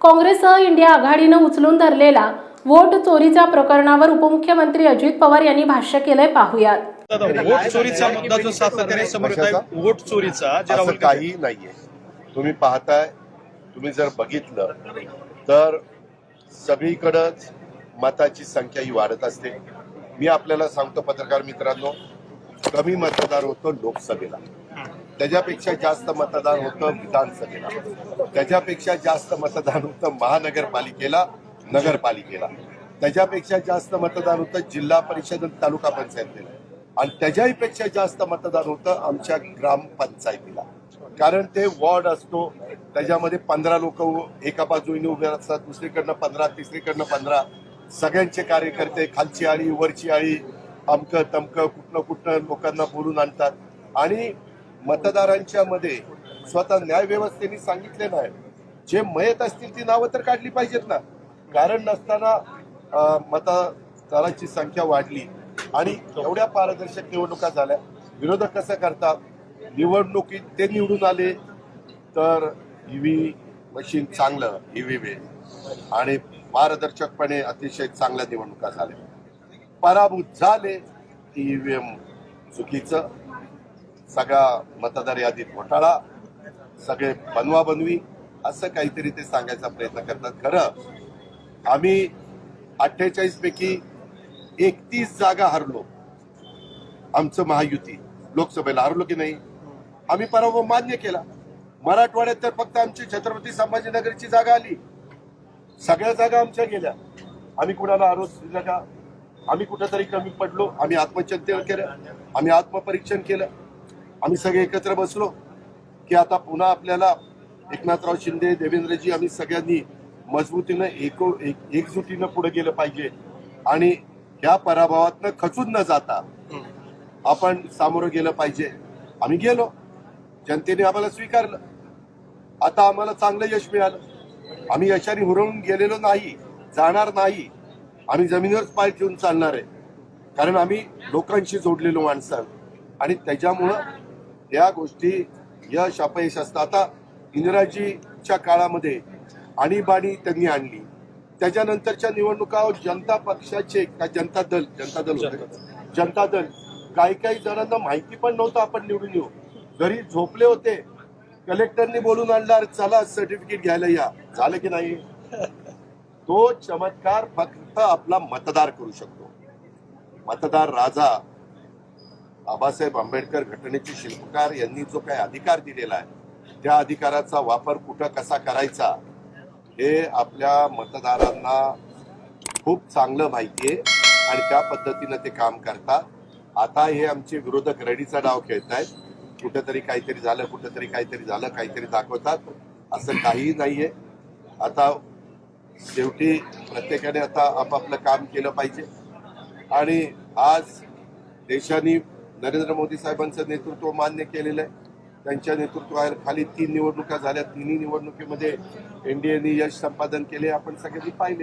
काँग्रेससह इंडिया आघाडीनं उचलून धरलेला वोट चोरीच्या प्रकरणावर उपमुख्यमंत्री अजित पवार यांनी भाष्य केलंय पाहुयात. वोट चोरीचा मुद्दा जो सातत्याने समोर वोट चोरीचा काही नाहीये. तुम्ही पाहताय तुम्ही जर बघितलं तर सगळीकडंच मताची संख्या ही वाढत असते. मी आपल्याला सांगतो पत्रकार मित्रांनो कमी मतदार होतं लोकसभेला. त्याच्यापेक्षा जास्त मतदान होतं विधानसभेला. त्याच्यापेक्षा जास्त मतदान होतं महानगरपालिकेला नगरपालिकेला. त्याच्यापेक्षा जास्त मतदान होतं जिल्हा परिषद आणि तालुका पंचायतीला. आणि त्याच्याही पेक्षा जास्त मतदान होतं आमच्या ग्रामपंचायतीला कारण ते वॉर्ड असतो त्याच्यामध्ये पंधरा लोक एका बाजूने उभे असतात दुसरीकडनं पंधरा तिसरीकडनं पंधरा. सगळ्यांचे कार्यकर्ते खालची आळी वरची आळी अमकं तमकं कुठनं कुठनं लोकांना बोलून आणतात. आणि मतदारांच्या मध्ये स्वतः न्याय व्यवस्थेने सांगितले नाही जे मयत असतील ती नावं तर काढली पाहिजेत ना. कारण नसताना मतदारांची संख्या वाढली आणि एवढ्या पारदर्शक निवडणुका झाल्या. विरोधक कसं करतात? निवडणुकीत ते निवडून आले तर ईव्ही मशीन चांगलं ईव्हीएम आणि पारदर्शकपणे अतिशय चांगल्या निवडणुका झाल्या. पराभूत झाले ईव्हीएम चुकीचं. सगळा मतदार यादीत घोटाळा सगळे बनवा बनवी असं काहीतरी ते सांगायचा प्रयत्न करतात. खरं आम्ही अठ्ठेचाळीस पैकी एकतीस जागा हरलो. आमचं महायुती लोकसभेला हरलो की नाही? आम्ही पराभव मान्य केला. मराठवाड्यात तर फक्त आमची छत्रपती संभाजीनगरची जागा आली. सगळ्या जागा आमच्या गेल्या. आम्ही कुणाला आरोप दिला का आम्ही कुठेतरी कमी पडलो. आम्ही आत्मचिंतन केलं. आम्ही आत्मपरीक्षण केलं. आम्ही सगळे एकत्र बसलो की आता पुन्हा आपल्याला एकनाथराव शिंदे देवेंद्रजी आम्ही सगळ्यांनी मजबूतीनं एको एक एकजुटीनं पुढे गेलं पाहिजे. आणि ह्या पराभवातनं खचून न जाता आपण सामोरं गेलं पाहिजे. आम्ही गेलो. जनतेने आम्हाला स्वीकारलं. आता आम्हाला चांगलं यश मिळालं. आम्ही यशाने हुरळून गेलेलो नाही जाणार नाही. आम्ही जमिनीवरच पाय ठेवून चालणार आहे. कारण आम्ही लोकांशी जोडलेलो माणसं. आणि त्याच्यामुळं या गोष्टी यश अपयश असतं. आता इंदिराजीच्या काळामध्ये आणीबाणी त्यांनी आणली. त्याच्यानंतरच्या निवडणुका जनता पक्षाचे का जनता दल जनता दल? जनता दल. काही काही जणांना माहिती पण नव्हतं आपण निवडून येऊ. घरी झोपले होते. कलेक्टरनी बोलून आणणार चला सर्टिफिकेट घ्यायला या. झालं की नाही? तो चमत्कार फक्त आपला मतदार करू शकतो. मतदार राजा बाबासाहेब आंबेडकर घटनेचे शिल्पकार यांनी जो काही अधिकार दिलेला आहे त्या अधिकाराचा वापर कुठं कसा करायचा हे आपल्या मतदारांना खूप चांगलं माहिती आहे आणि त्या पद्धतीनं ते काम करतात. आता हे आमचे विरोधक रडीचा डाव खेळत आहेत कुठेतरी काहीतरी झालं कुठेतरी काहीतरी झालं काहीतरी दाखवतात. असं काहीही नाहीये. आता शेवटी प्रत्येकाने आता आपापलं काम केलं पाहिजे. आणि आज देशाने नरेंद्र मोदी साहेबांचं नेतृत्व मान्य केलेलं आहे. त्यांच्या नेतृत्वाखाली तीन निवडणुका झाल्या. तिन्ही निवडणुकीमध्ये एनडीएने यश संपादन केले. आपण सगळ्यांनी पाहिले.